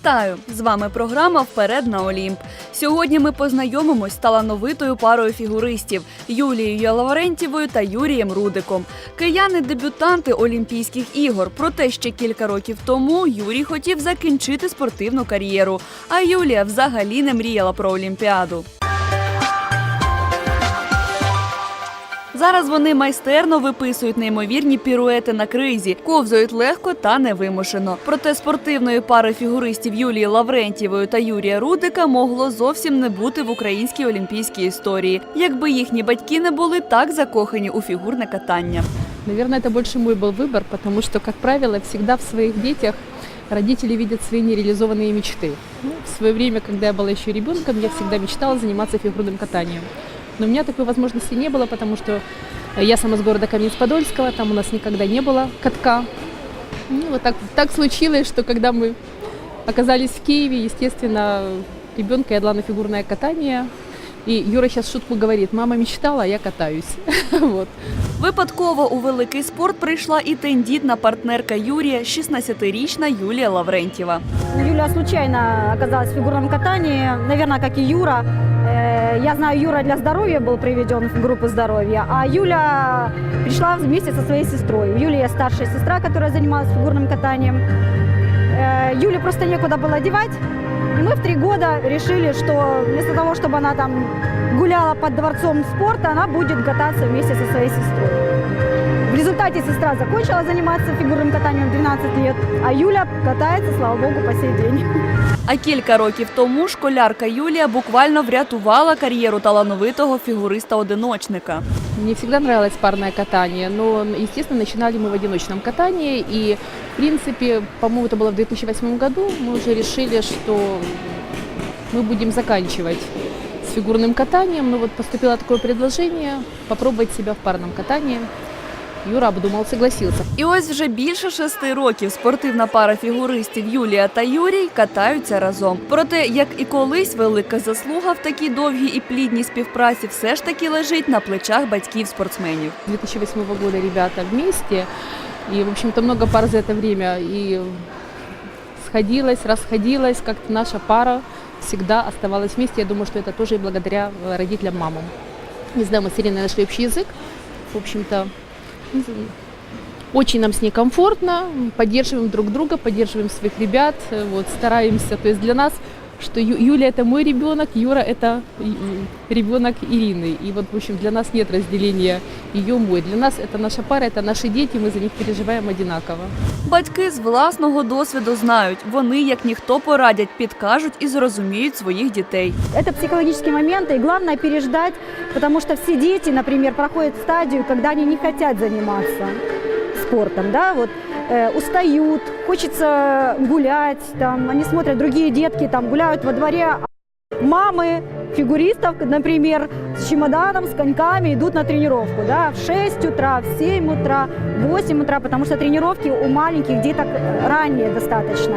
Вітаю! З вами програма Вперед на Олімп. Сьогодні ми познайомимось з талановитою парою фігуристів Юлією Лаврентєвою та Юрієм Рудиком. Кияни-дебютанти Олімпійських ігор. Проте ще кілька років тому Юрій хотів закінчити спортивну кар'єру, а Юлія взагалі не мріяла про Олімпіаду. Зараз вони майстерно виписують неймовірні піруети на кризі, ковзають легко та невимушено. Проте спортивної пари фігуристів Юлії Лаврентєвої та Юрія Рудика могло зовсім не бути в українській олімпійській історії, якби їхні батьки не були так закохані у фігурне катання. Наверное, это больше мой был выбор, потому что, как правило, всегда в своих детях родители видят свои нереализованные мечты. Ну, в свое время, когда я была еще ребенком, я всегда мечтала заниматься фигурным катанием. Но у меня такой возможности не было, потому что я сама с города Каменец-Подольского, там у нас никогда не было катка. Ну, вот так, так случилось, что когда мы оказались в Киеве, естественно, ребенка я дала на фигурное катание. И Юра сейчас в шутку говорит, мама мечтала, а я катаюсь. Вот. Випадково у великий спорт прийшла і тендітна партнерка Юрія, 16-річна Юлія Лаврентєва. Юля случайно оказалась в фигурном катании, наверное, как и Юра. я знаю, Юра для здоровья был приведен в группу здоровья, а Юля пришла вместе со своей сестрой. У Юли есть старшая сестра, которая занималась фигурным катанием. Э, Юле просто некуда было девать. И мы в три года решили, что вместо того, чтобы она там гуляла под дворцом спорта, она будет кататься вместе со своей сестрой. В результате сестра закончила заниматься фигурным катанием в 12 лет, а Юля катается, слава богу, по сей день. А кілька років тому школярка Юлія буквально врятувала кар'єру талановитого фігуриста-одиночника. Мне всегда нравилось парное катание, но, естественно, начинали мы в одиночном катании. И, в принципе, по-моему, это было в 2008 году, мы уже решили, что мы будем заканчивать с фигурным катанием. Но вот поступило такое предложение попробовать себя в парном катании. Юра обдумал, согласился. І ось вже більше шести років спортивна пара фігуристів Юлія та Юрій катаються разом. Проте, як і колись, велика заслуга в такій довгій і плідній співпраці все ж таки лежить на плечах батьків спортсменів. С 2008 года ребята вместе. И, в общем-то, много пар за это время и сходилась, расходилась. Как-то наша пара всегда оставалась вместе. Я думаю, что это тоже и благодаря э, родителям, мамам. Не знаю, мы с Ириной нашли общий язык. В общем-то, м, очень нам с ней комфортно, поддерживаем друг друга, поддерживаем своих ребят, э, вот, стараемся. То есть для нас, что Ю- Юля это мой ребенок, Юра это и- и ребенок Ирины. И вот, в общем, для нас нет разделения ее мой. Для нас это наша пара, это наши дети, мы за них переживаем одинаково. Батьки з власного досвіду знають, вони як ніхто порадять, підкажуть і зрозуміють своїх дітей. Это психологический момент, и главное переждать, потому что все дети, например, проходят стадию, когда они не хотят заниматься спортом, да, вот э, устают, хочется гулять, там, они смотрят другие детки, там гуляют во дворе, а мамы фигуристов, например, с чемоданом, с коньками идут на тренировку, да, в 6 утра, в 7 утра, в 8 утра, потому что тренировки у маленьких деток ранние достаточно.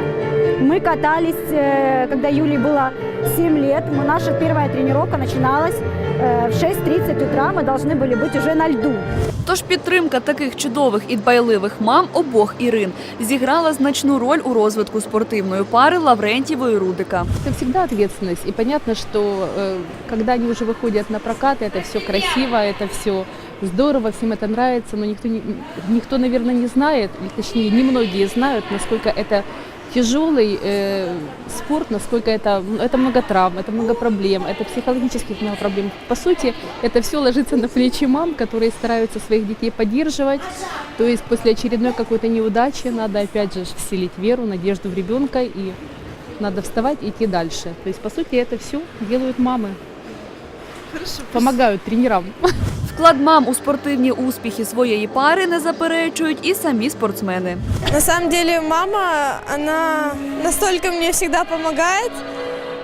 Мы катались, э, когда Юле было 7 лет, мы, наша первая тренировка начиналась э, в 6.30 утра, мы должны были быть уже на льду. Тож підтримка таких чудових і дбайливих мам обох Ірин зіграла значну роль у розвитку спортивної пари Лаврентєвої Рудика. Это всегда ответственность. И понятно, что э, когда они уже выходят на прокат, это все красиво, это все здорово, всем это нравится, но никто, не, никто наверное, не знает, или точнее, немногие знают, насколько это тяжелый э, спорт, насколько это, ну, это много травм, это много проблем, это психологических много проблем. По сути, это все ложится на плечи мам, которые стараются своих детей поддерживать. То есть после очередной какой-то неудачи надо опять же вселить веру, надежду в ребенка и надо вставать и идти дальше. То есть, по сути, это все делают мамы. Помогают тренерам. Вклад мам у спортивні успіхи своєї пари не заперечують і самі спортсмени. На самом деле мама, она настолько мне всегда помогает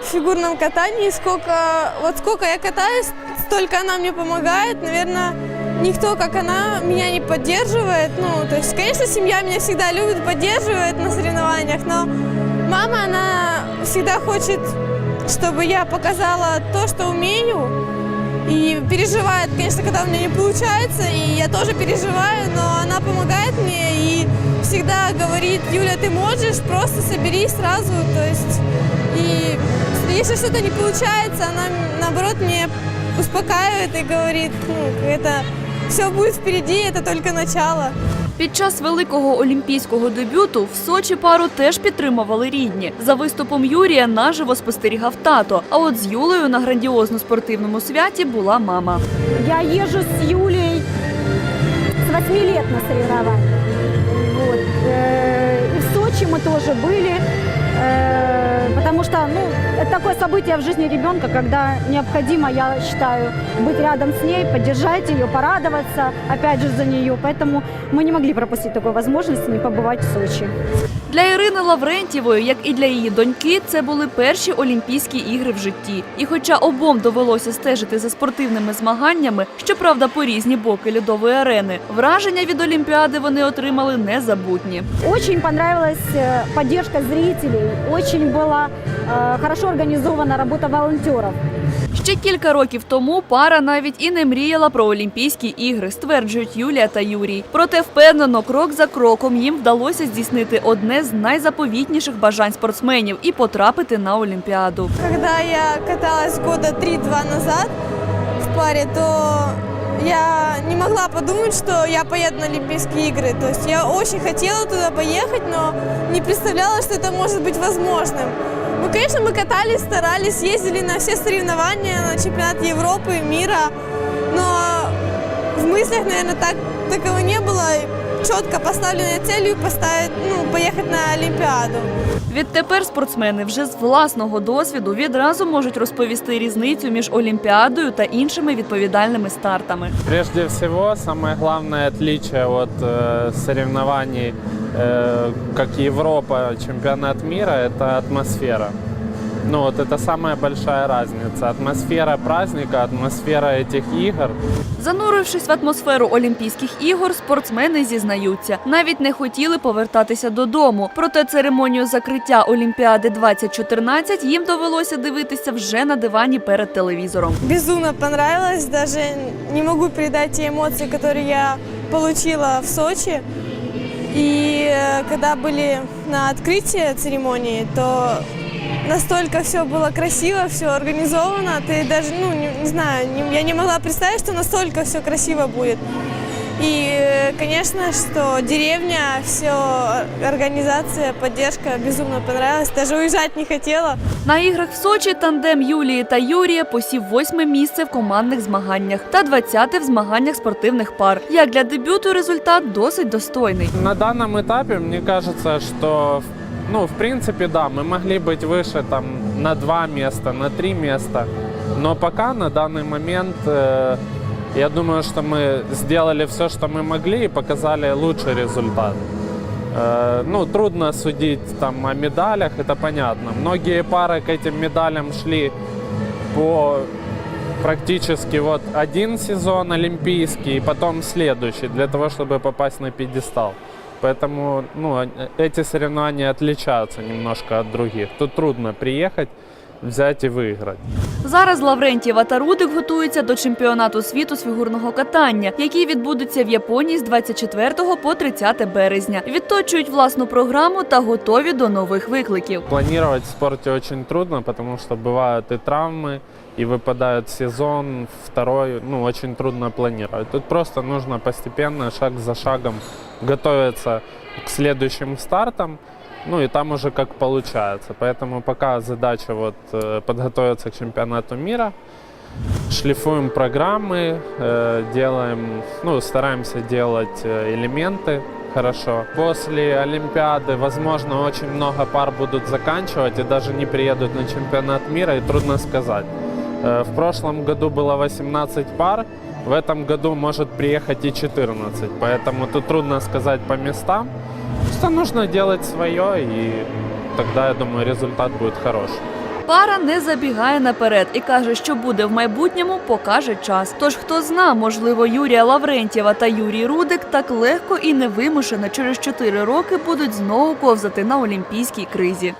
в фигурном катании, сколько, вот сколько я катаюсь, столько она мне помогает. Наверное, никто, как она, меня не поддерживает. Ну, то есть, конечно, семья меня всегда любит, поддерживает на соревнованиях, но мама, она всегда хочет, чтобы я показала то, что умею, И переживает, конечно, когда у меня не получается, и я тоже переживаю, но она помогает мне и всегда говорит, Юля, ты можешь, просто соберись сразу, то есть, и если что-то не получается, она, наоборот, мне успокаивает и говорит, ну, это все будет впереди, это только начало. Під час великого олімпійського дебюту в Сочі пару теж підтримували рідні. За виступом Юрія наживо спостерігав тато. А от з Юлею на грандіозно спортивному святі була мама. Я езжу с Юлей с 8 лет на соревнования. Вот. Э, И в Сочи мы тоже были, э, потому что ну, это такое событие в жизни ребенка, когда необходимо, я считаю, быть рядом с ней, поддержать ее, порадоваться, опять же, за нее. Поэтому мы не могли пропустить такой возможности не побывать в Сочи. Для Ірини Лаврентєвої, як і для її доньки, це були перші Олімпійські ігри в житті. І хоча обом довелося стежити за спортивними змаганнями, щоправда, по різні боки льодової арени, враження від Олімпіади вони отримали незабутні. Очень понравилась э, поддержка зрителей, очень была э, хорошо организована работа волонтеров. Ще кілька років тому пара навіть і не мріяла про Олімпійські ігри, стверджують Юлія та Юрій. Проте впевнено, крок за кроком їм вдалося здійснити одне з найзаповітніших бажань спортсменів і потрапити на Олімпіаду. Когда я каталась года 3-2 назад в паре, то я не могла подумать, что я поеду на Олимпийские игры. То есть я очень хотела туда поехать, но не представляла, что это может быть возможным. Ну, конечно, мы катались, старались, ездили на все соревнования, на чемпионат Европы, мира, но в мыслях, наверное, так, такого не было. Четко поставленной целью поставить, ну, поехать на Олимпиаду. Відтепер спортсмени вже з власного досвіду відразу можуть розповісти різницю між Олімпіадою та іншими відповідальними стартами. Прежде всего, самое главное отличие от э, соревнований, э, как Европа, чемпионат мира, это атмосфера. Ну вот это самая большая разница. Атмосфера праздника, атмосфера этих игр. Занурившись в атмосферу Олімпійських ігор, спортсмени зізнаються, навіть не хотіли повертатися додому. Проте церемонію закриття Олімпіади 2014 їм довелося дивитися вже на дивані перед телевізором. Безумно понравилось, даже не могу передать те эмоции, которые я получила в Сочи. И э, когда были на открытии церемонии, то настолько все было красиво, все организовано, ты даже, ну, не, не знаю, не- я не могла представить, что настолько все красиво будет. И, э, конечно, что деревня, все, организация, поддержка безумно понравилась. Даже уезжать не хотела. На іграх в Сочі тандем Юлії та Юрія посів восьме місце в командних змаганнях та 20 в змаганнях спортивних пар. Як для дебюту результат досить достойний. На данном этапе мне кажется, что ну, в принципе, да, мы могли быть выше там на два места, на три места. Но пока на данный момент э, я думаю, что мы сделали все, что мы могли и показали лучший результат. Э, ну, трудно судить там о медалях, это понятно. Многие пары к этим медалям шли по практически вот один сезон олимпийский и потом следующий для того, чтобы попасть на пьедестал. Поэтому ну, э- эти соревнования отличаются немножко от других. Тут трудно приехать, взять и выиграть. Зараз Лаврентєва та Рудик готуються до чемпіонату світу з фігурного катання, який відбудеться в Японії з 24 по 30 березня. Відточують власну програму та готові до нових викликів. Планировать в спорте очень трудно, потому что бывают и травмы, и выпадает сезон, второй, ну, очень трудно планировать. Тут просто нужно постепенно, шаг за шагом готовиться к следующим стартам, ну и там уже как получается. Поэтому пока задача вот э, подготовиться к чемпионату мира, шлифуем программы, э, делаем, ну, стараемся делать э, элементы хорошо. После Олимпиады, возможно, очень много пар будут заканчивать и даже не приедут на чемпионат мира, и трудно сказать. Э, В прошлом году было 18 пар, в этом году может приехать и 14, поэтому тут трудно сказать по местам. Просто нужно делать свое, и тогда, я думаю, результат будет хороший. Пара не забігає наперед і каже, що буде в майбутньому, покаже час. Тож хто зна, можливо, Юрія Лаврентєва та Юрій Рудик так легко і невимушено через 4 роки будуть знову ковзати на олімпійській кризі.